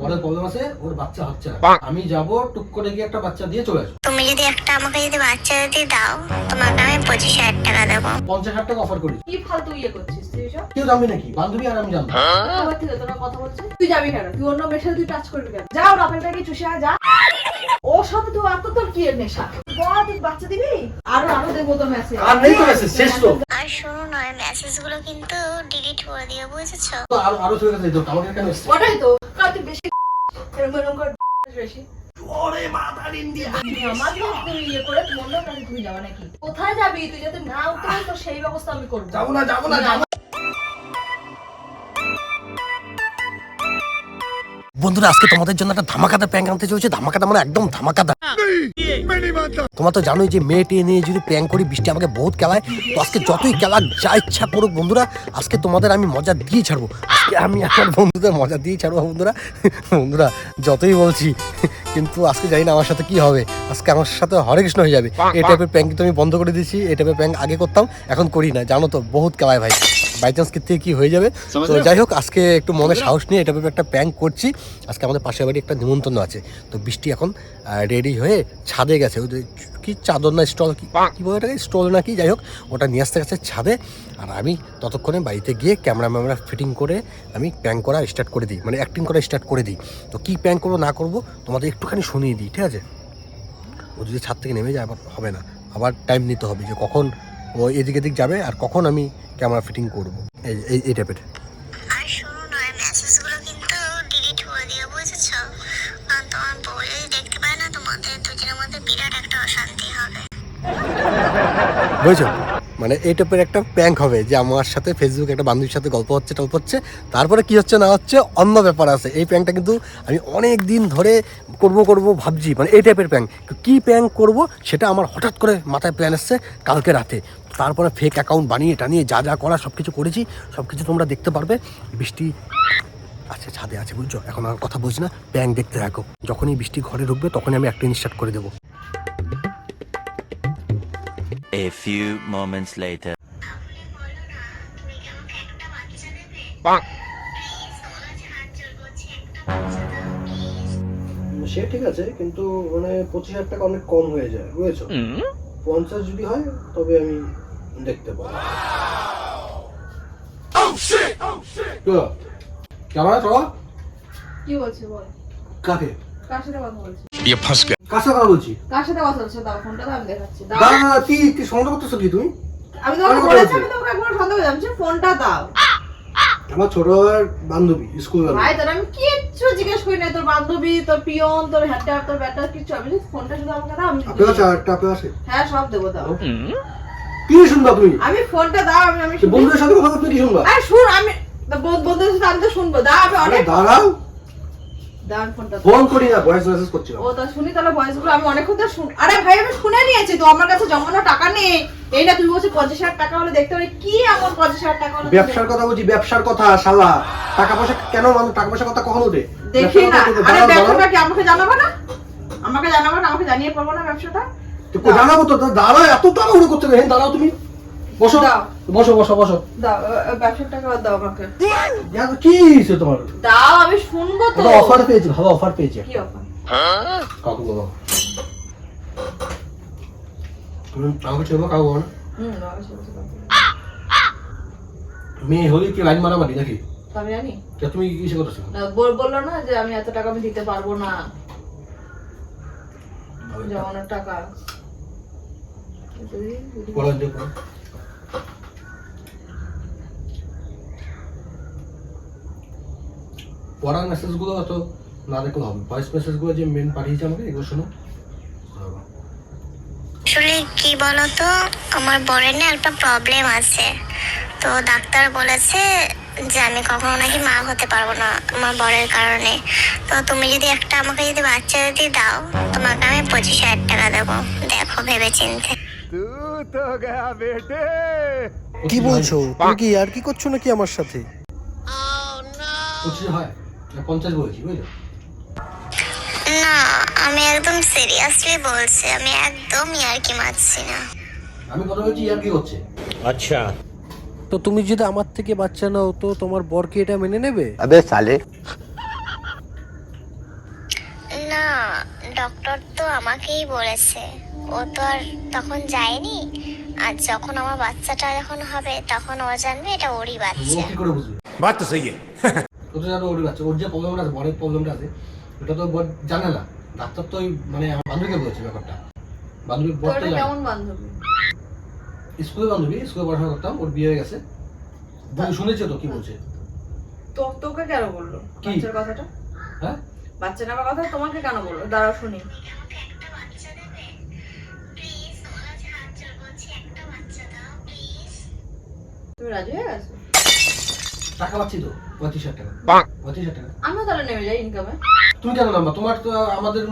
বড়ের problem আছে ওর বাচ্চা হচ্ছে না। আমি যাব টুক করে গিয়ে একটা বাচ্চা দিয়ে চলে আসব। তুমি যদি একটা আমাকে যদি বাচ্চা যদি দাও তোমাকে আমি পঁচিশ হাজার টাকা দেবো। পঞ্চাশ হাজার টাকা অফার করি কি ফালতু ইয়ে করছিস তুই এসব কেউ জানবি নাকি? বান্ধবী আর আমি জানব। আবার থেকে তোরা কথা বলছিস? তুই যাবি কেন? তুই অন্য মেয়ের সাথে তুই টাচ করবি কেন? যা ওর আপেলটাকে চুষে যা। ওর সাথে তুই এত তোর কি নেশা? বল তুই বাচ্চা দিবি? আরও আরও দেখব তো মেসেজ আর নেই তো মেসেজ শেষ তো। আর শোনো মেসেজগুলো কিন্তু ডিলিট করে দিও বুঝেছ? আরও আরও চলে গেছে তো আমাকে কেন ওটাই তো। কাল তুই বেশি এরকম এরকম করে বেশি ওরে মাথার ইন্ডিয়া। আমাকে তুই ইয়ে করে তুই কাছে তুই যাবা নাকি কোথায় যাবি? তুই যাতে না উঠতে তো সেই ব্যবস্থা আমি করব। যাব না যাব না যাব বন্ধুরা আজকে তোমাদের জন্য একটা ধামাকাদা প্যাঙ্ক আনতে চলছে। ধামাকাদা মানে একদম ধামাকাদা। তোমরা তো জানোই যে মেয়ে টেয়ে নিয়ে যদি প্যাং করি বৃষ্টি আমাকে বহুত খেলায় তো আজকে যতই খেলা যা ইচ্ছা করুক বন্ধুরা আজকে তোমাদের আমি মজা দিয়ে ছাড়বো। আজকে আমি আমার বন্ধুদের মজা দিয়ে ছাড়বো বন্ধুরা। বন্ধুরা যতই বলছি কিন্তু আজকে জানি না আমার সাথে কি হবে। আজকে আমার সাথে হরে কৃষ্ণ হয়ে যাবে। এই টাইপের প্যাঙ্ক তো আমি বন্ধ করে দিয়েছি এই টাইপের প্যাঙ্ক আগে করতাম এখন করি না। জানো তো বহুত খেলায় ভাই। বাই চান্স কি থেকে কি হয়ে যাবে? তো যাই হোক আজকে একটু মনে সাহস নিয়ে এটা ভেবে একটা প্যাঙ্ক করছি। আজকে আমাদের পাশের বাড়ি একটা নিমন্ত্রণ আছে। তো বৃষ্টি এখন রেডি হয়ে ছাদে গেছে। ওই কি চাদর না স্টল কি কি বলে ওটাকে? স্টল না কি যাই হোক ওটা নিয়ে আসতে গেছে ছাদে। আর আমি ততক্ষণে বাড়িতে গিয়ে ক্যামেরা ম্যামেরা ফিটিং করে আমি প্যাঙ্ক করা স্টার্ট করে দিই। মানে অ্যাক্টিং করা স্টার্ট করে দিই। তো কি প্যাঙ্ক করব না করব তোমাদের একটুখানি শুনিয়ে দিই ঠিক আছে? ও যদি ছাদ থেকে নেমে যায় আবার হবে না। আবার টাইম নিতে হবে যে কখন ও এদিক এদিক যাবে আর কখন আমি ক্যামেরা ফিটিং করব। এই এই এই টাইপের আর শোনো নয় মেসেজ কিন্তু ডিলিট করে দিও বুঝেছ? কারণ তোমার বউ দেখতে পায় না তোমাদের দুজনের মধ্যে বিরাট একটা অশান্তি হবে। বুঝেছ? মানে এই টাইপের একটা প্যাঙ্ক হবে যে আমার সাথে ফেসবুকে একটা বান্ধবীর সাথে গল্প হচ্ছে টল্প হচ্ছে তারপরে কি হচ্ছে না হচ্ছে অন্য ব্যাপার আছে। এই প্যাঙ্কটা কিন্তু আমি অনেক দিন ধরে করব করব ভাবছি। মানে এই টাইপের প্যাঙ্ক কী প্যাঙ্ক করব সেটা আমার হঠাৎ করে মাথায় প্ল্যান এসছে কালকে রাতে। তারপরে ফেক অ্যাকাউন্ট বানিয়ে টানিয়ে যা যা করা সব কিছু করেছি সব কিছু তোমরা দেখতে পারবে। বৃষ্টি আচ্ছা ছাদে আছে বুঝছ? এখন আর কথা বলছি না। প্যাঙ্ক দেখতে থাকো। যখনই বৃষ্টি ঘরে ঢুকবে তখনই আমি একটা স্টার্ট করে দেবো। A few moments later. সে ঠিক আছে কিন্তু মানে পঁচিশ হাজার টাকা অনেক কম হয়ে যায় বুঝেছ? পঞ্চাশ যদি হয় তবে আমি দেখতে পাবো। কেমন আছো? কি বলছিস বল? কাকে? কার সাথে কথা বলছিস কার সাথে কথা বলছি? কার সাথে কথা বলছিস দাও ফোনটা দাও আমি দেখাচ্ছি। দাও। দাঁড়া দাঁড়া, কি কি সন্দেহ করতেছো কি তুমি? আমি তোমাকে বলেছি আমি তোমাকে একবার সন্দেহ জানছি ফোনটা দাও। আমার ছোটবেলার বান্ধবী স্কুল ভাই তোর আমি কিচ্ছু জিজ্ঞেস করি না তোর বান্ধবী তোর পিয়ন তোর হ্যাটা তোর ব্যাটা কিচ্ছু আমি ফোনটা শুধু আমাকে দাও আমি আছে হ্যাঁ সব দেবো দাও। কি শুনবা তুমি? আমি ফোনটা দাও আমি আমি বন্ধুদের সাথে কথা তুমি কি শুনবা? আরে শুন আমি বন্ধুদের সাথে আমি তো শুনব। দাও আমি অনেক দাঁড়াও। দাও আমি ফোনটা দাও। ফোন করি না ভয়েস মেসেজ করছিলাম ও তা শুনি তাহলে ভয়েসগুলো আমি অনেকক্ষণ তো শুন আরে ভাই আমি শুনে নিয়েছি তো আমার কাছে জমানো টাকা নেই। এই না তুই বলছিস পঞ্চাশ হাজার টাকা হলে দেখতে পারি। কি এমন পঞ্চাশ হাজার টাকা হলে ব্যবসার কথা বলছি ব্যবসার কথা শালা। টাকা পয়সা কেন মানুষ টাকা কথা কখন ওঠে দেখি না। আরে। ব্যবসাটা কি আমাকে জানাব না? আমাকে জানাব না? আমাকে জানিয়ে পারব না ব্যবসাটা? জানাব তো? দাঁড়াও এত তাড়াহুড়ো করতে হ্যাঁ দাঁড়াও তুমি। বসো বসো বসো বসো। দাও ও- ও ব্যবসার টাকা দাও আমাকে। কি হয়েছে তোমার? দাও আমি শুনব তো। অফার পেয়েছি ভালো অফার পেয়েছি। কি অফার কাকু বাবা হুম, আমাকে ছেড়ে কাকু বাবা না। মেয়ে হলে কি লাইন মারামারি নাকি? আমি জানি। তুমি কিসে করতেছো? না, বলল না যে আমি এত টাকা আমি দিতে পারব না। জমানোর টাকা। পড়ার মেসেজগুলো অত না দেখলে হবে ভয়েস মেসেজগুলো যে মেন পাঠিয়েছে আমাকে, এগুলো শোনো। আসলে কি বলতো, আমার বরের না একটা প্রবলেম আছে। তো ডাক্তার বলেছে যে আমি কখনো নাকি মা হতে পারব না আমার বরের কারণে। তো তুমি যদি একটা আমাকে যদি বাচ্চা যদি দাও, তোমাকে আমি পঁচিশ হাজার টাকা দেবো। দেখো ভেবে চিনতে ভূত গয়া বেটে কি বলছো? তুমি কি আর কি করছ নাকি আমার সাথে? Oh, আমি একদম সিরিয়াসলি বলছি আমি একদম ইয়ারকি মারছি না। আমি কথা বলছি ইয়ারকি হচ্ছে। আচ্ছা। তো তুমি যদি আমার থেকে বাচ্চা নাও তো তোমার বর কি এটা মেনে নেবে? আবে সালে। না ডক্টর তো আমাকেই বলেছে। ও তো আর তখন যায়নি। আর যখন আমার বাচ্চাটা যখন হবে তখন ও জানবে এটা ওরই বাচ্চা। বাচ্চা সেই তো জানো ওরই বাচ্চা। ওর যে প্রবলেমটা আছে বড় প্রবলেমটা আছে ওটা তো জানে না। ডাক্তার তো মানে আমার বান্ধবীকে বলেছে ব্যাপারটা। বান্ধবী কেমন বান্ধবী? স্কুলে বান্ধবী স্কুলে পড়াশোনা করতাম ওর বিয়ে হয়ে গেছে। তুমি শুনেছো তো কি বলছে? তো তোকে কেন বলল? বাচ্চার কথাটা? হ্যাঁ? বাচ্চা নেওয়ার কথা তোমাকে কেন বলল? দাঁড়াও শুনি। টাকা পাচ্ছি তো তাহলে তোমার তো আমাদের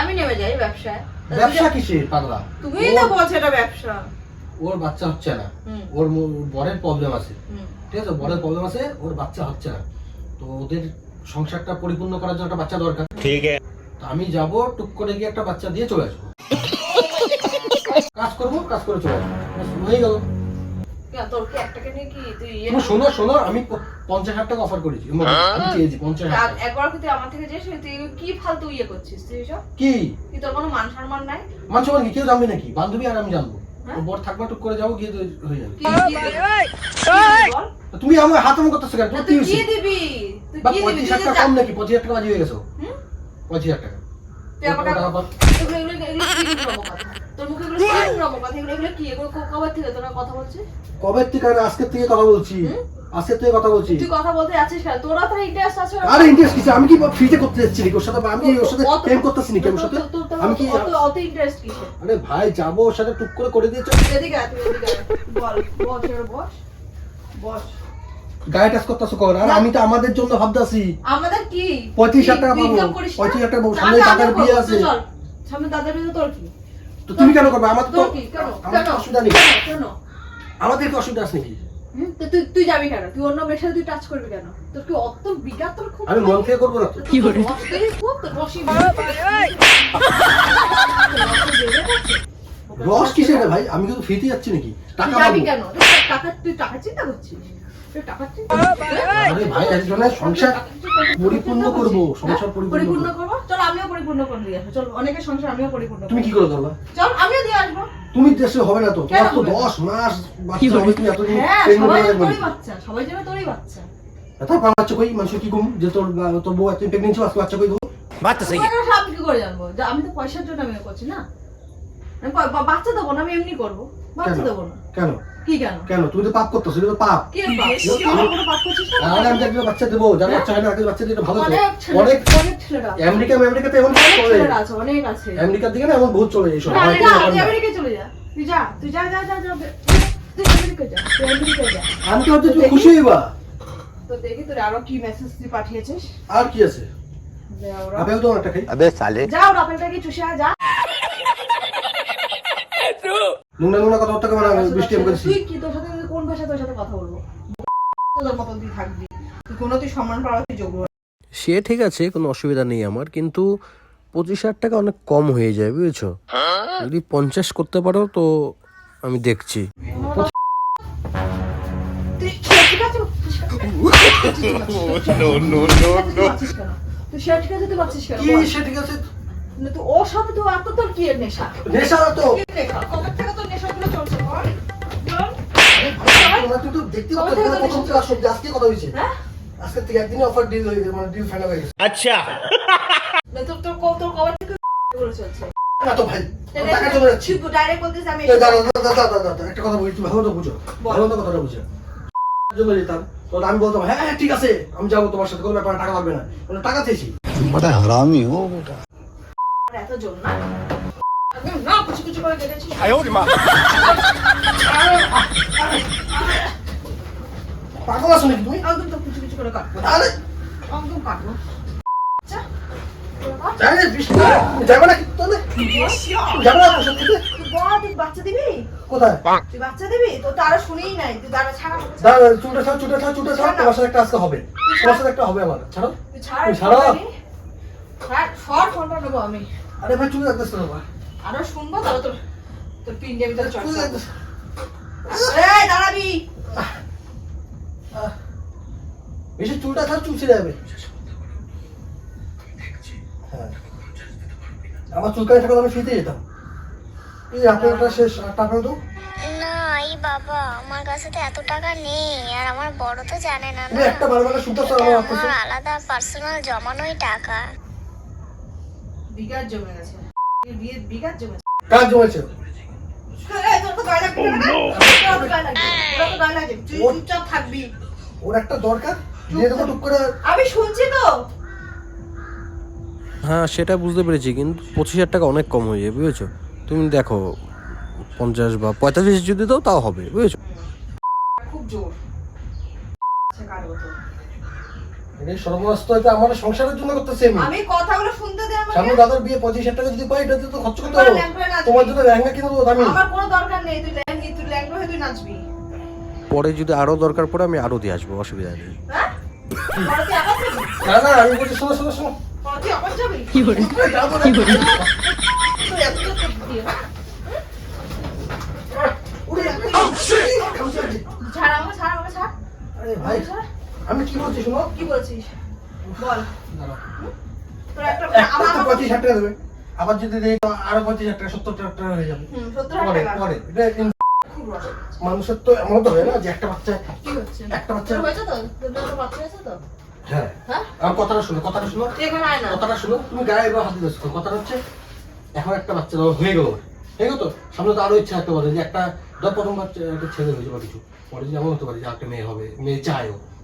আমি ব্যবসা ওর বাচ্চা হচ্ছে না। ওর বরের প্রবলেম আছে। ঠিক আছে বরের প্রবলেম আছে ওর বাচ্চা হচ্ছে না। তো ওদের সংসারটা পরিপূর্ণ করার জন্য একটা বাচ্চা দরকার। ঠিক আছে। আমি যাব টুক করে গিয়ে একটা বাচ্চা দিয়ে চলে আসব। কাজ করব কাজ করে চলে হয়ে গেল কেন, তোর কি একটাকে নিয়ে কি তুই ইয়ে তুমি শোনো শোনো আমি পঞ্চাশ হাজার টাকা অফার করেছি আমি চেয়েছি পঞ্চাশ হাজার একবার তুই আমার থেকে যে তুই কি ফালতু ইয়ে করছিস তুই এসব কি কি তোর কোনো মান সম্মান নাই মানুষ আমার কেউ জানবে নাকি বান্ধবী আর আমি জানব হ্যাঁ? বর থাকবা টুক করে যাব গিয়ে হয়ে? তুমি আমার হাত আমার করতেছো কেন না, তোর কি তুই কি দিবি তুই বা কি দিবি পঁচিশ হাজার টাকা কম নাকি পঁচিশ হাজার টাকা বাজি হয়ে গেছো পঁচিশ হাজার টাকা তুই আমাকে টাকা পাও। এগুলো এগুলো এগুলো কি রকম কথা তোর মুখে এগুলো কি রকম? কথা এগুলো এগুলো কি? এগুলো কবে থেকে তোরা কথা বলছিস? কবে থেকে আর আজকের থেকে কথা বলছি? আজকের থেকে কথা বলছি। তুই কথা বলতে যাচ্ছিস কেন? তোরা তো ইন্টারেস্ট আছে আরে ইন্টারেস্ট কিছু আমি কি ফ্রিতে করতে যাচ্ছি নাকি? ওর সাথে আমি ওর সাথে প্রেম করতেছি নাকি? ওর সাথে? আমি কি অত ইন্টারেস্ট কিসে আরে ভাই যাব ওর সাথে টুক করে করে দিয়েছ এদিকে আয়, তুই এদিকে। বল বস বস। বস। গায়ে টাচ করতেছো কর আর আমি তো আমাদের জন্য ভাবতেছি। আমাদের কি? পঁয়ত্রিশ হাজার টাকা তুই পাবো। পঁয়ত্রিশ হাজার টাকা পাবো। সামনে দাদার বিয়ে আছে। চল। সামনে দাদার বিয়ে তোর কি? তো তুমি কেন করবে? আমার তো আমার তো অসুবিধা নেই। কেন? আমাদের কি অসুবিধা আছে নাকি? তুই তুই যাবি কেন? তুই অন্য মেয়ের সাথে তুই টাচ করবি কেন? তোর কি অত বিঘাত তোর খুব আমি মন থেকে করব না তো। কি করে খুব রস কিসের ভাই? আমি কিন্তু ফ্রিতে যাচ্ছি নাকি? টাকা তুই যাবি কেন? তুই টাকা তুই টাকা চিন্তা করছিস? হ্যাঁ, কি হ্যাঁ, যে তোর তোর বউ এত আজকে বাচ্চা কই আমি কি করে জানব? আমি তো পয়সার জন্য করছি না? বাচ্চা দেবো না আমি এমনি করব। বাচ্চা দেবো না। কেন? কেন? তুমি তো পাপ তো পাপ। আমি একজন বাচ্চা দেবো যার বাচ্চা হয় না বাচ্চা ভালো অনেক আমেরিকা আমেরিকাতে আমেরিকার দিকে না চলে এইসব। আমি তো তুই খুশি হইবা তো দেখি তোর আরও কি মেসেজ তুই পাঠিয়েছিস? আর কি আছে? আপেল তো একটা খাই। আবে সালে। যাও চুষে যা। নোংরা নোংরা কথাবার্তা কেমন বৃষ্টি আমি করেছি তুই কি তোর সাথে আমি কোন ভাষায় তোর সাথে কথা বলব তোদের মতন তুই থাকবি তুই কোনো তুই সম্মান পাওয়ার তুই যোগ্য সে ঠিক আছে কোনো অসুবিধা নেই আমার কিন্তু পঁচিশ হাজার টাকা অনেক কম হয়ে যায় বুঝেছ যদি পঞ্চাশ করতে পারো তো আমি দেখছি তুই সে ঠিক আছে তুই সে ঠিক আছে তুই পাচ্ছিস কেন কিন্তু সাথে তো তোর কি নেশা? নেশা তো আচ্ছা। আমি একটা কথা বুঝো। বুঝো। যেতাম তো আমি বলতাম হ্যাঁ ঠিক আছে আমি যাব তোমার সাথে কোনো টাকা লাগবে না। টাকা চেয়েছি। এত জোর না? একদম না কুচি কুচি করে কেটেছিস পাগল আছো নাকি তুমি? একদম তো কুচি কুচি করে কাটবো। আরে একদম কাটবো। আচ্ছা যাবে না যাবে না বাচ্চা দিবি? কোথায়? তুই বাচ্চা দিবি? তো তারা শুনেই নাই। তুই তারা ছাড়া দাঁড়া ছাড় চুটে ছাড় চুটে ছাড়। তোমার সাথে একটা আজকে হবে। তোমার সাথে একটা হবে আমার। ছাড়ো। তুই ছাড়া। ছাড়া। ছাড় ফোনটা নেব আমি। আরে ভাই চুলে রাখতেছ না বাবা আরও শুনব তাহলে তোর তোর পিন্ডের ভিতরে চল এই দাঁড়াবি। বেশি চুলটা ধর চুষে যাবে। হ্যাঁ। আমার চুলকানি থাকলে আমি ফিতে যেতাম। এই আপনারটা শেষ টাকা তো না এই বাবা আমার কাছে তো এত টাকা নেই আর আমার বড় তো জানে না তুমি একটা বারবার শুনতে আমার আলাদা পার্সোনাল জমানোই টাকা। বিঘাত জমে গেছে। বিয়ে বিঘাত জমেছে? কাজ। তুই ওর- একটা দরকার? দিয়ে দেবো টুক করে। আমি শুনছি তো। হ্যাঁ সেটা বুঝতে পেরেছি কিন্তু পঁচিশ হাজার টাকা অনেক কম হয়ে যাবে বুঝেছ? তুমি দেখো পঞ্চাশ বা পঁয়তাল্লিশ যদি দাও তাও হবে বুঝেছ? খুব জোর। কাটবো তো। সর্বনাশ তো এটা আমার সংসারের জন্য করতেছি আমি। আমি কথাগুলো শুনতে দে আমাকে। সামনে দাদার বিয়ে পঁচিশ হাজার টাকা যদি পাই তো খরচ করতে হবে। তোমার জন্য লেহেঙ্গা কিনে দেবো দামি। আমার কোনো দরকার নেই তুই ল্যাংড়ি তুই ল্যাংড়া হয়ে তুই নাচবি। পরে যদি আরও দরকার পড়ে আমি আরও দিয়ে আসব অসুবিধা নেই। হ্যাঁ? না না আমি বলছি শোনো শোনো শোনো। তুই আবার যাবি? যাব না। তুই এত দিয়ে? উড়ে যাবে। ছাড় আমাকে ছাড় আমাকে ছাড়। আরে ভাই আমি কি বলছি শোনো? কি বলছিস? বল। দাঁড়াও। তোর একটা একটা আমার তো পঁচিশ হাজার টাকা দেবে। আবার যদি দেই আরও পঁচিশ হাজার টাকা সত্তর টাকা হয়ে যাবে। পরে পরে। এটা ইন- খুব রস মানুষের তো এমন তো হয় না যে একটা বাচ্চা একটা বাচ্চা হয়েছে তো? তোর বাচ্চা হয়েছে তো? হ্যাঁ। হ্যাঁ? কথাটা শোনো কথাটা শোনো। তুই এখানে আয় না। কথাটা শোনো। তুমি গায়ে এবার হাতে দিচ্ছ কথাটা হচ্ছে এখন একটা বাচ্চা হয়ে গেল। তো? সামনে তো আরও ইচ্ছা থাকতে পারে যে একটা ধর প্রথম বাচ্চা একটা ছেলে হয়েছে বা কিছু। পরে যদি এমন হতে পারে যে একটা মেয়ে হবে মেয়ে চায়ও।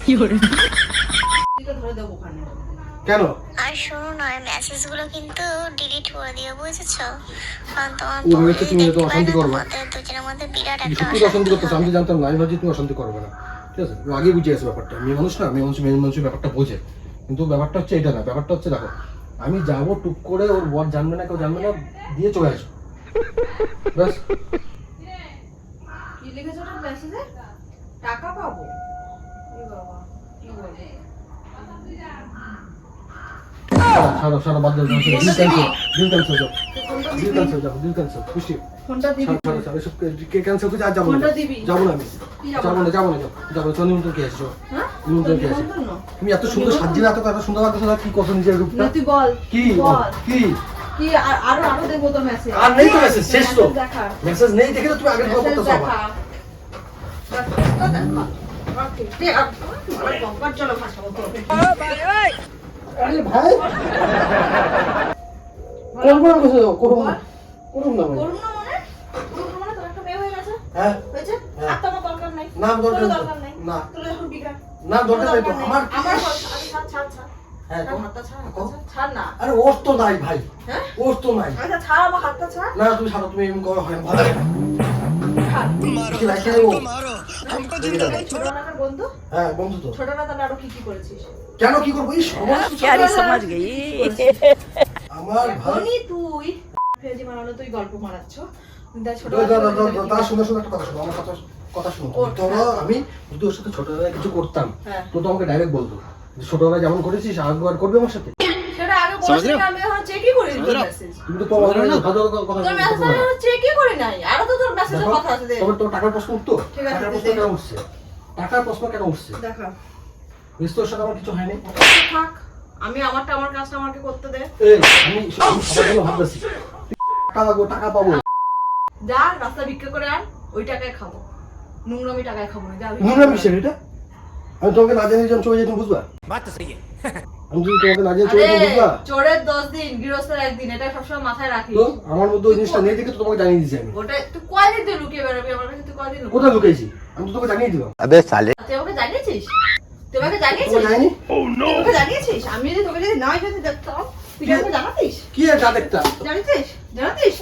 তো কেন? আর শোনো না মেসেজগুলো কিন্তু ডিলিট করে দিও বুঝেছ? কারণ তোমার তুমি দেখতে অশান্তি করবে। দুজনের মধ্যে বিরাট তুমি একটা সত্যি অশান্তি করতেছো আমি তো জানতাম না আমি ভাবছি তুমি অশান্তি করবে না। ঠিক আছে আগে বুঝে গেছি ব্যাপারটা। মেয়ে মানুষ না মেয়ে মানুষ মেয়ে মানুষের ব্যাপারটা বোঝে। কিন্তু ব্যাপারটা হচ্ছে এটা না ব্যাপারটা হচ্ছে দেখো আমি যাব টুক করে ওর বর জানবে না কেউ জানবে না দিয়ে চলে আসব। ব্যাস। কি লিখেছো মেসেজে টাকা পাবো এই বাবা কি বলব ছাড়ো ছাড়ো ছাড়ো বাদ দাও ডিল ক্যান্সেল ডিল ক্যান্সেল যাও দিবি? ক্যান্সেল যাও ডিল ক্যান্সেল খুশি। ফোনটা দিবি? কে ক্যান্সেল করছে? আর যাব না। ফোনটা দিবি? যাব না আমি। যাব না? যাব না যাব নিমন্ত্রণ কে আসছো নিমন্ত্রণ কে আসছো তুমি এত সুন্দর সাজিয়ে এত এত সুন্দর লাগতেছো না কি করছ নিজের রূপটা? তুই বল কি? বল। কি? কি আর আরও আরও দেখব তো মেসেজ আর নেই তো মেসেজ শেষ তো। মেসেজ নেই দেখে তো তুমি আগের কথা আবার। দেখা। ওকে। ঠিক আছে আমার কম্পার চলো ভাষা বলতে আরে ভাই। করব না বসে যাও করব না করব না ভাই করুন না মনে? করুন না মনে তোর একটা মেয়ে হয়ে গেছে। হ্যাঁ। হয়েছে? হ্যাঁ। আর তো আমার দরকার নাই। না, দরকার নেই। না। তোর এখন বিঘা না দরকার নাই তো। আমার আমার আমার ছাড় ছাড় ছাড় হ্যাঁ? হাতটা ছাড় না। আরে ওর তো নাই ভাই। হ্যাঁ? ওর তো নাই। আচ্ছা ছাড় আমার হাতটা ছাড়। না তুমি ছাড়ো তুমি এমন করো হয় না, ভালো বন্ধু? হ্যাঁ বন্ধু তো। ছোটবেলা তাহলে আরও কি কি করেছিস? কেন কি করব? এই প্যারি সমাজ গেই। আমার ভাই তুই। ফেজি মারানো তুই গল্প মারাচ্ছ। দেখ দাও, ছোটবেলা দাও, দাও, দাও, থেকে দাও, তার শুনে শুনে একটা কথা শোনো আমার কথা কথা শোনো। ওর। আমি যদি ওর সাথে ছোটবেলায় কিছু করতাম। তো তো আমাকে ডাইরেক্ট বলতো ছোটবেলায় যেমন করেছিস আগবার করবে আমার সাথে? সেটা আগে বলেছিস আমি এখন চেকই করি তুমি তো তোমার ভালো কথা তোর মেসেজ আমি এখন চেকই নাই। আরও তো তোর মেসেজের কথা আছে দেখ তবে টাকার প্রশ্ন উঠতো? ঠিক আছে, টাকার প্রশ্ন কেন উঠছে টাকার প্রশ্ন কেন উঠছে? দেখা সাথে আমার কিছু হয়নি। থাক আমি আমারটা আমার কাজটা আমাকে করতে দে। এই আমি জন্য ভাবতেছি। টাকা লাগবো টাকা পাবো। যা রাস্তা ভিক্ষা করে আন ওই টাকায় খাব। নোংরামি টাকায় খাব না যা ভিক্ষা নোংরা এটা? আমি তোমাকে না জানিয়ে যখন চলে যাই তুমি বুঝবা আমি যদি তোমাকে না জানিয়ে চলে যাই বুঝবা? চোরের দশ দিন গৃহস্থের একদিন এটা সবসময় মাথায় রাখিস। তো আমার মধ্যে ওই জিনিসটা নেই দেখে তো তোমাকে জানিয়ে দিয়েছি আমি। ওটা তুই কয়দিন তুই লুকিয়ে বেরোবি আমার কাছে তুই কয়দিন কোথায় লুকিয়েছি? আমি তো তোকে জানিয়ে দিলাম। তুই আমাকে জানিয়েছিস? জানিয়েছিস? তোকে জানিনি তুই আমাকে জানিয়েছিস? আমি যদি তোকে যদি নাই যদি দেখতাম তুই আমাকে জানাতিস? কি আর যা দেখতা জানিয়েছিস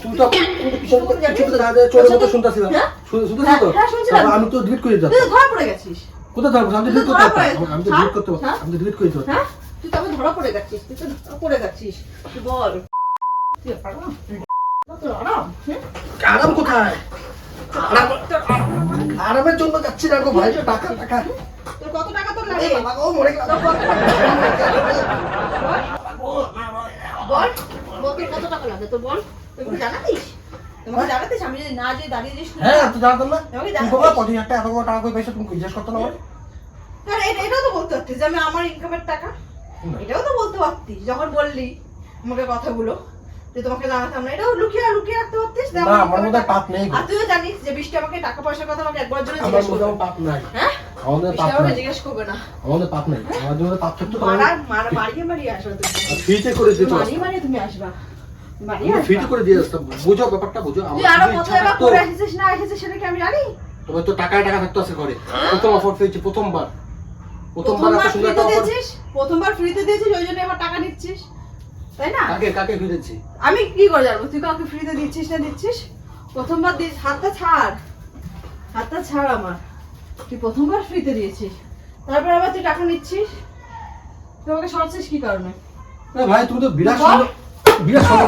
তুই তো পিছন তুই জানিস? পিছন থেকে চোরের মতো শুনতেছিলাম। হ্যাঁ? তো? হ্যাঁ, শুনছিলাম। তারপর আমি তো ডিলিট করে দিতাম। তুই ধরা পড়ে গেছিস। কোথায় থাকব আমি ডিলিট করতে ধরা পড়ে- পারতাম আমি তো? ডিলিট করতে? আমি তো ডিলিট করে দিতে হ্যাঁ? তুই তবে ধরা পড়ে গেছিস। তুই তো ধরা পড়ে গেছিস। তুই বল। তুই আরাম তোর আরাম? আরাম কোথায়? আরামের জন্য যাচ্ছি না গো ভাই। টাকা টাকা। তোর কত টাকা লাগে টাকা বল কত লাগে বল হ্যাঁ। তুমি জানাতিস? এটা- এটাও তো বলতে পারতিস যে আমি আমার ইনকামের টাকা? এটাও তো বলতে পারতিস। যখন বললি আমাকে কথাগুলো যে তোমাকে জানাতাম না এটাও লুকিয়ে লুকিয়ে রাখতে পারতিস না আমার আমার মধ্যে পাপ নেই আর তুইও জানিস যে বৃষ্টি আমাকে টাকা পয়সার কথা আমাকে একবার জন্য জিজ্ঞেস হ্যাঁ? আমাদের পাপ নাই। জিজ্ঞেস করবে না। আমাদের পাপ নাই। আমাদের মধ্যে পাপ থাকতো মারা মারা বাড়িয়ে বাড়িয়ে আসবে তুমি। ফ্রিতে করে দিতে বাড়িয়ে বাড়িয়ে তুমি আসবা। ফ্রিতে করে দিয়ে আসতাম বুঝো ব্যাপারটা বুঝো। আমার আরও কত ইচ্ছা করে এসেছিস না এসেছিস সেটা কি আমি জানি? তোমার তো টাকায় টাকা থাকতো আছে ঘরে। প্রথম অফার পেয়েছি প্রথমবার। প্রথমবার এত সুন্দর একটা অফার দিয়েছিস? প্রথমবার ফ্রিতে দিয়েছিস ওই জন্য এবার টাকা নিচ্ছিস। তাই না? কাকে আমি কি করে জানব? তুই কাউকে ফ্রিতে দিচ্ছিস না দিচ্ছিস? প্রথমবার দিস হাতটা ছাড়। হাতটা ছাড় আমার। তুই প্রথমবার ফ্রিতে দিয়েছিস। তারপর আবার তুই টাকা নিচ্ছিস। তুই আমাকে সরছিস কি কারণে? না ভাই তুমি তো বিরাট বল। বিরাট সাথে।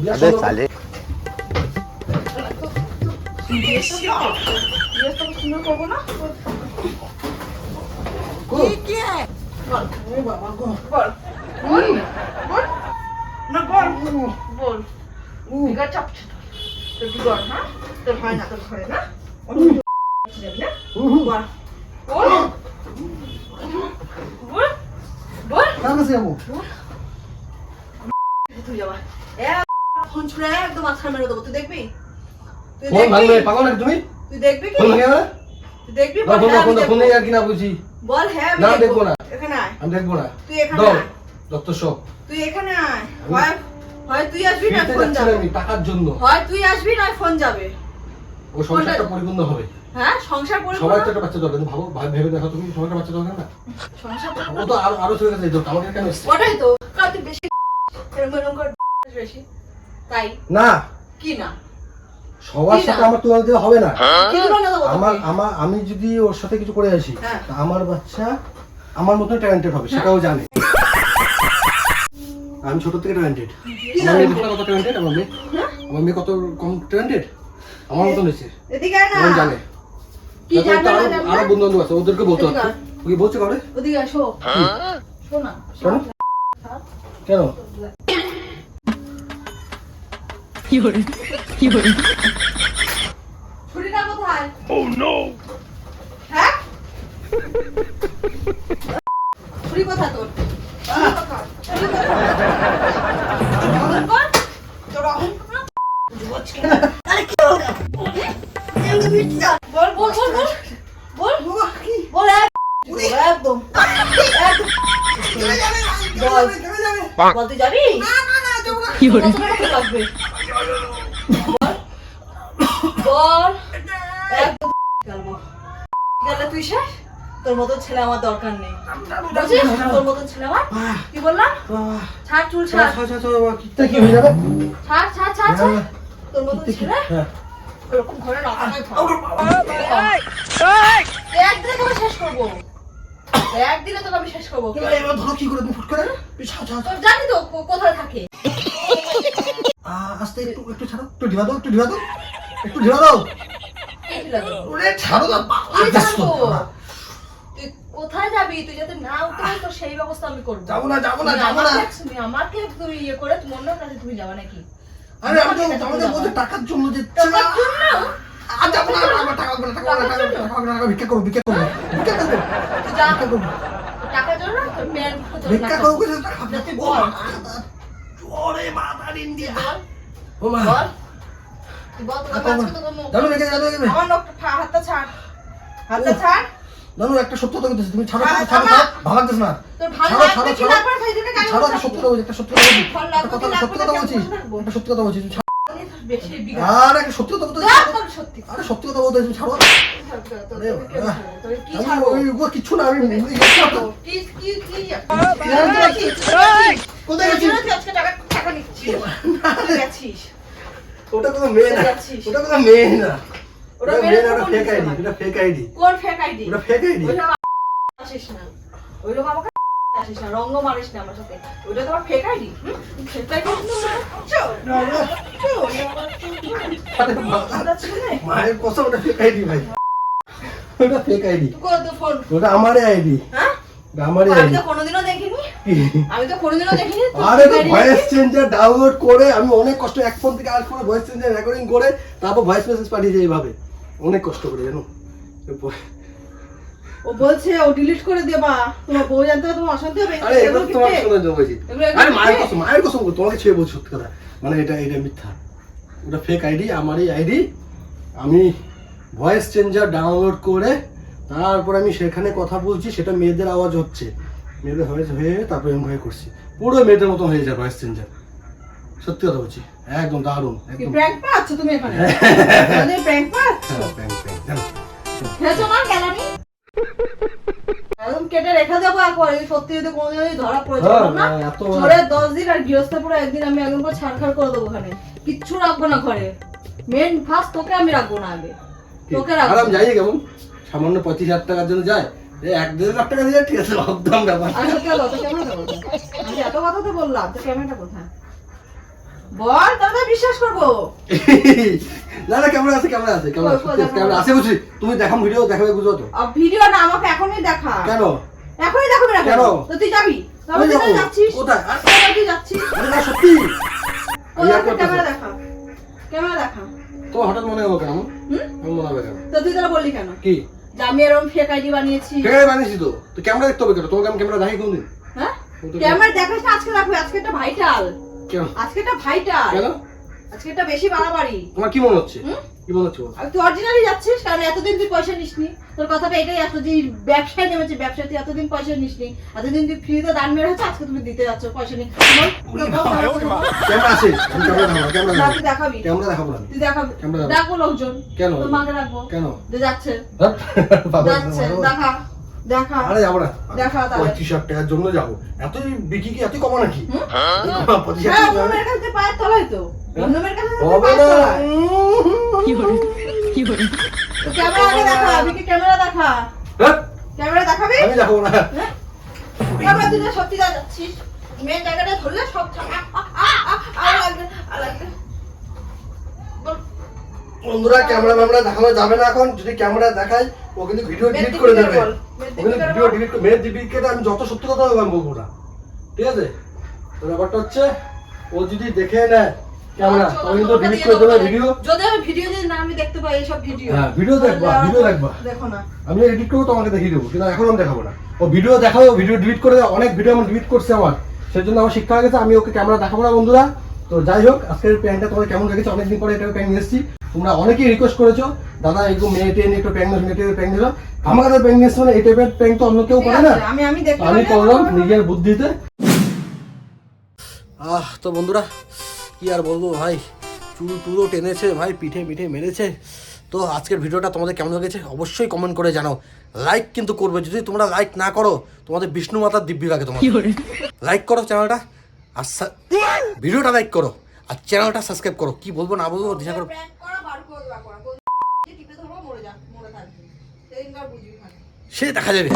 বিরাট? বল এ বাবা গো। বল। বল। বল। না বল। বল। বিঘা চাপছে তোর কি বল হ্যাঁ তোর হয় না তোর ঘরে না যাবি না হুম, হুম। বল বল বল বল কার যাব? তুই যাবা এ ফোন ছুড়ে একদম মাথা মেরে দেবো তুই দেখবি তুই দেখবি পাগল নাকি তুমি? তুই দেখবি কি ফোন ভাঙে যাবে? তুই দেখবি বল ফোন ফোন আমি দাও, ফোন দেখব। আর কি না বুঝি। বল হ্যাঁ না, দেখব। দেখব না। এখানে আয় আমি দেখব না। তুই এখানে যত সব। তুই এখানে আয় হয় হয় তুই আসবি না ফোন যাবে। টাকার জন্য। হয় তুই আসবি না ফোন যাবে। ও সংসারটা পরিপূর্ণ হবে। হ্যাঁ সংসার সবাই তো একটা বাচ্চা দরকার ভাবো ভেবে দেখো তুমি সবাই একটা বাচ্চা দরকার না? সংসার ও তো আরও আরও চলে গেছে আমাকে কেন ওটাই তো। কাল তুই বেশি এরকম এরকম করে বেশি তাই? না। কি না? সবার সাথে আমার তুলনা হবে না? আমার আমার আমি যদি ওর সাথে কিছু করে আসি হ্যাঁ। আমার বাচ্চা আমার মতন ট্যালেন্টেড হবে সেটাও জানে। আমি ছোট থেকে ট্যালেন্টেড আমার মেয়ে কত ট্যালেন্টেড আমার মেয়ে হ্যাঁ? আমার মেয়ে কত কম ট্যালেন্টেড আমার মতন হয়েছে। এদিকে আয় না। জানে। কি আরও? বন্ধু বান্ধব আছে ওদেরকে বলতে হবে ও কি বলছে করে ওদিকে আসো শোনা কেন? কেন ছুরিটা কোথায়? ও নো হ্যাঁ? ছুরি কোথায় তোর? বল তুই যাবি? কি করে লাগবে বল বল একদম গেলবো গেলে তুই শেষ তোর মতন ছেলে আমার দরকার নেই। বুঝিস তোর মতন ছেলে আমার কি বললাম? ছাড় চুল ছাড়। কি হয়ে যাবে? ছাড় ছাড় ছাড় ছাড়। তোর মতন ছেলে হ্যাঁ। এরকম ঘরে একদিনে তোকে শেষ করব। একদিনে তোকে আমি শেষ করব। এবার এবার ধরো কি করে তুমি ফুট করে? তুই ছাড় ছাড় জানি তো কোথায় থাকে। আ- আস্তে একটু একটু ছাড়ো। একটু ঢিলা দাও একটু ঢিলা দাও। একটু ঢিলা দাও। এই ছিল তো। ওরে ছাড়ো দাও কোথায় যাবি? তুই যাতে না উঠে তো সেই ব্যবস্থা আমি করব। যাব না যাব না যাব না। তুমি আমাকে তুমি ইয়ে করে তুমি অন্য কাছে তুমি যাবা নাকি? আরে আমি তো আমাকে বলতে টাকার জন্য যে টাকার জন্য? আর যাব না আমার টাকা না টাকা না, টাকা না, টাকা না, ভিক্ষা করব ভিক্ষা করব ভিক্ষা করব যা। করব টাকার জন্য? মেয়ের ভিক্ষা। করব কিছু টাকা না, বল। ওরে ইন্ডিয়া বল। ও মা। বল। তুই বল তোর আজকে তো আমার নখ ফা- হাতটা ছাড়। হাতটা ছাড়। জানো একটা সত্য কথা বলতেছি তুমি ছাড়ো ছাড়ো আমার- ছাড়ো ভালো না। ছাড়ো, ছাড়ো, ছাড়ো। ছাড়ো একটা সত্য কথা বলছি একটা সত্য কথা বলছি। একটা সত্য কথা বলছি একটা সত্য কথা বলছি তুমি ছাড়ো। আর একটা সত্য কথা সত্যি আরে সত্যি কথা বলতে তুমি ছাড়ো। তোর- আরে তোর- তোকে বাবা। তোকে কি আমি ছাড়বো? ওই ওগুলো কিচ্ছু না আমি কি কি কি কোথায় গেছিস? ওটা কোনো মেয়ে না। ওটা কোনো মেয়ে না। ওটা ওটা মেরে ফোন একটা ফেক আইডি আমাকে। ফেক আইডি কোন ফেক আইডি ওটা ফেক আইডি আসিস না। ওইরকম আমাকে আসিস না। রঙ্গ মারিস না আমার সাথে। ওইটা তোমার ফেক আইডি ফেক আইডি মায়ের কসম ওটা ফেক আইডি ভাই। ওটা ফেক আইডি ওটা আমারই আইডি হ্যাঁ? আমি তো কোনোদিনও দেখিনি। আমি তো কোনোদিনও দেখিনি। আরে তো ভয়েস চেঞ্জার ডাউনলোড করে আমি অনেক কষ্ট এক ফোন থেকে আরেক ফোনে ভয়েস চেঞ্জার রেকর্ডিং করে তারপর ভয়েস মেসেজ পাঠিয়ে পাঠিয়েছি এইভাবে। অনেক কষ্ট করে জানো? ও বলছে ও ডিলিট করে দেবা। তোমার বউ জানতে তোমার অশান্তি হবে। আরে এগুলো তোমার শোনা যাব আরে মায়ের কসম মায়ের কসম তোমাকে ছেড়ে বলছি সত্যি কথা। মানে এটা এটা মিথ্যা। ওটা ফেক আইডি আমারই আইডি আমি ভয়েস চেঞ্জার ডাউনলোড করে তারপর আমি সেখানে কথা বলছি সেটা মেয়েদের আওয়াজ হচ্ছে। মেয়েদের ভয়েস হয়ে তারপরে আমি ভয় করছি। পুরো মেয়েদের মতো হয়ে যায় ভয়েস চেঞ্জার সত্যি কথা বলছি একদম দারুণ একদম। প্র্যাঙ্ক পাচ্ছ তুমি এখানে? মানে প্র্যাঙ্ক পাচ্ছ? হ্যাঁ, জানো? খেয়েছো গ্যালারি একদম কেটে রেখে দেবো একবার এই সত্যি যদি কোনোদিন যদি ধরা পড়ে হ্যাঁ, যাব না হ্যাঁ, দশ দিন আর গৃহস্থ পুরো একদিন আমি একদম করে ছাড়খাড় করে দেবো ওখানে। কিচ্ছু রাখব না ঘরে। মেন ফার্স্ট তোকে আমি রাখব না আগে। তোকে আর রাখব। আমি যাই কেমন? সামান্য পঁচিশ হাজার টাকার জন্য যায়। এক দেড় লাখ টাকা দিয়ে ঠিক আছে ব্যাপার। আমি এত কথা তো বললাম তো ক্যামেরাটা কোথায় বল তবে বিশ্বাস করব। না না ক্যামেরা আছে ক্যামেরা আছে ক্যামেরা ক্যামেরা আছে বুঝছি তুমি দেখাম ভিডিও দেখাবে বুঝো তো। ভিডিও না আমাকে এখনই দেখা। কেন? এখনই দেখাবি না কেন? তো তুই যাবি? তবে তুই যাচ্ছিস? কোথায়? আর- তুই যাচ্ছিস? না সত্যি। ক্যামেরা দেখা। ক্যামেরা দেখা। তো হঠাৎ মনে হলো কেন? হুম? মনে হবে কেন? তো তুই তাহলে বললি কেন? কি? যে আমি এরকম ফেক আইডি বানিয়েছি। ক্যামেরা বানিয়েছি তো। তো ক্যামেরা দেখতে হবে কেন? তোমাকে আমি ক্যামেরা দেখাই কোনদিন? হ্যাঁ? ক্যামেরা দেখাস না আজকে রাখবি আজকে একটা ভাইটাল কেন? আজকে ভাইটাল কেন? আজকে একটা বেশি বাড়াবাড়ি। তোমার কি মনে হচ্ছে? কি মনে হচ্ছে? আর তুই অরিজিনালি যাচ্ছিস কারণ এতদিন তুই পয়সা নিসনি। তোর কথাটা এটাই আসলো যে ব্যবসায় নেমেছে ব্যবসায় তুই এতদিন পয়সা নিসনি। এতদিন তুই ফ্রিতে দান মেরে হচ্ছে আজকে তুমি দিতে যাচ্ছ পয়সা বল। ক্যামেরা আছে। ক্যামেরা দেখাবো ক্যামেরা না, দেখাবো। তুই দেখাবি। ক্যামেরা দেখাবো না তুই দেখাবি। ক্যামেরা ডাকবো লোকজন। কেন? তোর মাকে রাখব। কেন? যে যাচ্ছে। হ্যাঁ? যাচ্ছে দেখা। দেখা আরে যাব না দেখা। পঁয়ত্রিশ হাজার টাকার জন্য যাব এত বিক্রি কি এত কমা নাকি পঁচিশ হ্যাঁ হাজার কাছে পায়ের তলায় তো অন্যমের কাছে তো হবে পায়ের না ক্যামেরা আগে দেখা ক্যামেরা দেখা হ্যাঁ? ক্যামেরা দেখাবি আমি যাব না হ্যাঁ? ক্যামেরা তুই সত্যি যাচ্ছিস মেন জায়গাটা ধরলে সব ছা- আ, আ, আ, আ, আর লাগবে আর লাগবে বন্ধুরা ক্যামেরা ম্যামেরা দেখানো যাবে না এখন। যদি ক্যামেরা দেখাই ও কিন্তু ভিডিও ডিলিট করে দেবে। ও কিন্তু ভিডিও। ডিলিট মেয়ের দিদিকে আমি যত সত্যি কথা আমি বলব না। ঠিক আছে? তো ব্যাপারটা হচ্ছে ও যদি দেখে নেয় ক্যামেরা ও কিন্তু ডিলিট করে দেবে ভিডিও যদি আমি ভিডিও যদি না আমি দেখতে পাই এইসব ভিডিও হ্যাঁ, ভিডিও দেখবা, ভিডিও দেখবা। দেখো না। আমি এডিট করব তোমাকে দেখিয়ে দেবো কিন্তু এখন আমি দেখাবো না। ও ভিডিও দেখাবো ভিডিও ডিলিট করে অনেক ভিডিও আমার ডিলিট করছে আমার। সেই জন্য আমার শিক্ষা হয়ে গেছে আমি ওকে ক্যামেরা দেখাবো না বন্ধুরা। তো যাই হোক আজকের প্যান্টটা তোমার কেমন লেগেছে? অনেকদিন পরে এটা প্যান্ট নিয়ে এসেছি। তোমরা অনেকেই রিকোয়েস্ট করেছ দাদা এরকম মেয়ে টেনে একটু প্যান্ট মেয়ে টেনে প্যান্ট দিল আমার কাছে প্যান্ট নিয়ে মানে এই টাইপের প্যান্ট তো অন্য কেউ করে না। আমি করলাম নিজের বুদ্ধিতে। আহ তো বন্ধুরা কি আর বলব ভাই? চুল টুলও টেনেছে ভাই পিঠে পিঠে মেরেছে। তো আজকের ভিডিওটা তোমাদের কেমন লেগেছে? অবশ্যই কমেন্ট করে জানাও। লাইক কিন্তু করবে। যদি তোমরা লাইক না করো তোমাদের বিষ্ণু মাতার দিব্যি লাগে তোমার লাইক করো চ্যানেলটা। আর ভিডিওটা লাইক করো আর চ্যানেলটা সাবস্ক্রাইব করো। কি বলব না বলব দিশা করো। সে দেখা যাবে।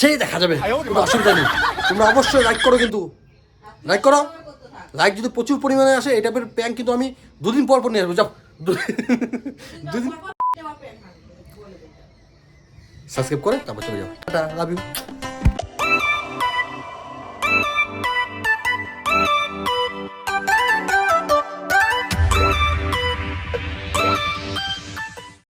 সেই দেখা যাবে। কোনো অসুবিধা নেই। তোমরা অবশ্যই লাইক করো কিন্তু। লাইক করো। লাইক যদি প্রচুর পরিমাণে আসে এই টাইপের প্যান্ট কিন্তু আমি দুদিন পর পর নিয়ে আসব। যাও দুদিন সাবস্ক্রাইব করে তারপর চলে যাও। Tata love you